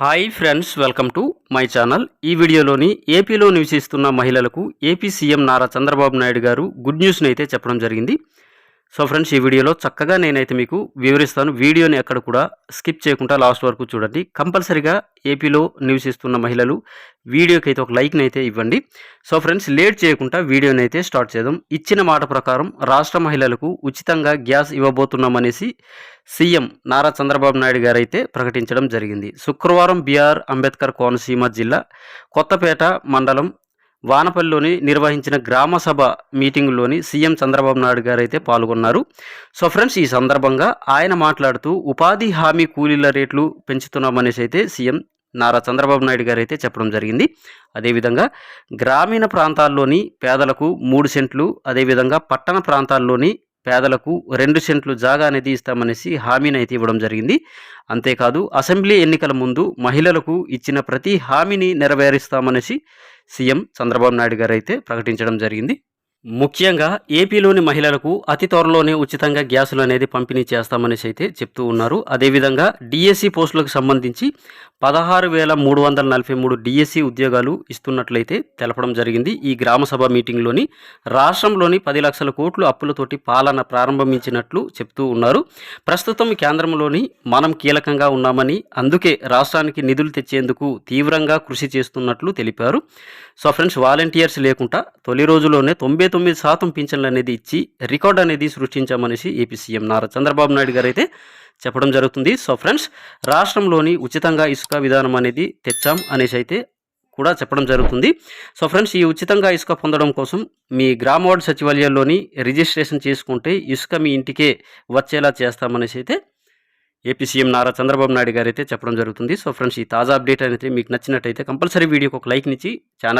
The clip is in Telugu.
Hi friends welcome to my channel. ఈ వీడియోలోని ఏపీలో నివసిస్తున్న మహిళలకు ఏపీ సీఎం నారా చంద్రబాబు నాయుడు గారు గుడ్ న్యూస్ని అయితే చెప్పడం జరిగింది. సో ఫ్రెండ్స్ ఈ వీడియోలో చక్కగా నేనైతే మీకు వివరిస్తాను. వీడియోని ఎక్కడ కూడా స్కిప్ చేయకుండా లాస్ట్ వరకు చూడండి. కంపల్సరిగా ఏపీలో నివసిస్తున్న మహిళలు వీడియోకి అయితే ఒక లైక్ని అయితే ఇవ్వండి. సో ఫ్రెండ్స్ లేట్ చేయకుండా వీడియోని అయితే స్టార్ట్ చేద్దాం. ఇచ్చిన మాట ప్రకారం రాష్ట్ర మహిళలకు ఉచితంగా గ్యాస్ ఇవ్వబోతున్నామనేసి సీఎం నారా చంద్రబాబు నాయుడు గారు అయితే ప్రకటించడం జరిగింది. శుక్రవారం బీఆర్ అంబేద్కర్ కోనసీమ జిల్లా కొత్తపేట మండలం వానపల్లిలోని నిర్వహించిన గ్రామ సభ మీటింగ్లోని సీఎం చంద్రబాబు నాయుడు గారు అయితే పాల్గొన్నారు. సో ఫ్రెండ్స్ ఈ సందర్భంగా ఆయన మాట్లాడుతూ ఉపాధి హామీ కూలీల రేట్లు పెంచుతున్నామనేసి అయితే సీఎం నారా చంద్రబాబు నాయుడు గారు అయితే చెప్పడం జరిగింది. అదేవిధంగా గ్రామీణ ప్రాంతాల్లోని పేదలకు మూడు సెంట్లు అదేవిధంగా పట్టణ ప్రాంతాల్లోని పేదలకు రెండు సెంట్లు జాగా అనేది ఇస్తామనేసి హామీని అయితే ఇవ్వడం జరిగింది. అంతేకాదు అసెంబ్లీ ఎన్నికల ముందు మహిళలకు ఇచ్చిన ప్రతి హామీని నెరవేరుస్తామనేసి సీఎం చంద్రబాబు నాయుడు గారు అయితే ప్రకటించడం జరిగింది. ముఖ్యంగా ఏపీలోని మహిళలకు అతి త్వరలోనే ఉచితంగా గ్యాసులు అనేది పంపిణీ చేస్తామనేసి అయితే చెప్తూ ఉన్నారు. అదేవిధంగా డిఎస్సి పోస్టులకు సంబంధించి పదహారు వేల మూడు వందల నలభై మూడు డిఎస్సి ఉద్యోగాలు ఇస్తున్నట్లయితే తెలపడం జరిగింది. ఈ గ్రామసభ మీటింగ్లోని రాష్ట్రంలోని పది లక్షల కోట్లు అప్పులతోటి పాలన ప్రారంభించినట్లు చెప్తూ ఉన్నారు. ప్రస్తుతం కేంద్రంలోని మనం కీలకంగా ఉన్నామని అందుకే రాష్ట్రానికి నిధులు తెచ్చేందుకు తీవ్రంగా కృషి చేస్తున్నట్లు తెలిపారు. సో ఫ్రెండ్స్ వాలంటీర్స్ లేకుండా తొలి రోజులోనే తొంభై తొమ్మిది శాతం పింఛన్లు అనేది ఇచ్చి రికార్డ్ అనేది సృష్టించామనేసి ఏపీ సీఎం నారా చంద్రబాబు నాయుడు గారు అయితే చెప్పడం జరుగుతుంది. సో ఫ్రెండ్స్ రాష్ట్రంలోని ఉచితంగా ఇసుక విధానం అనేది తెచ్చాం అనేసి అయితే కూడా చెప్పడం జరుగుతుంది. సో ఫ్రెండ్స్ ఈ ఉచితంగా ఇసుక పొందడం కోసం మీ గ్రామ వార్డు సచివాలయాల్లోని రిజిస్ట్రేషన్ చేసుకుంటే ఇసుక మీ ఇంటికే వచ్చేలా చేస్తామనేసి అయితే ఏపీ సీఎం నారా చంద్రబాబు నాయుడు గారు అయితే చెప్పడం జరుగుతుంది. సో ఫ్రెండ్స్ ఈ తాజా అప్డేట్ అనేది మీకు నచ్చినట్టయితే కంపల్సరీ వీడియోకి ఒక లైక్ లైక్నిచ్చి ఛానల్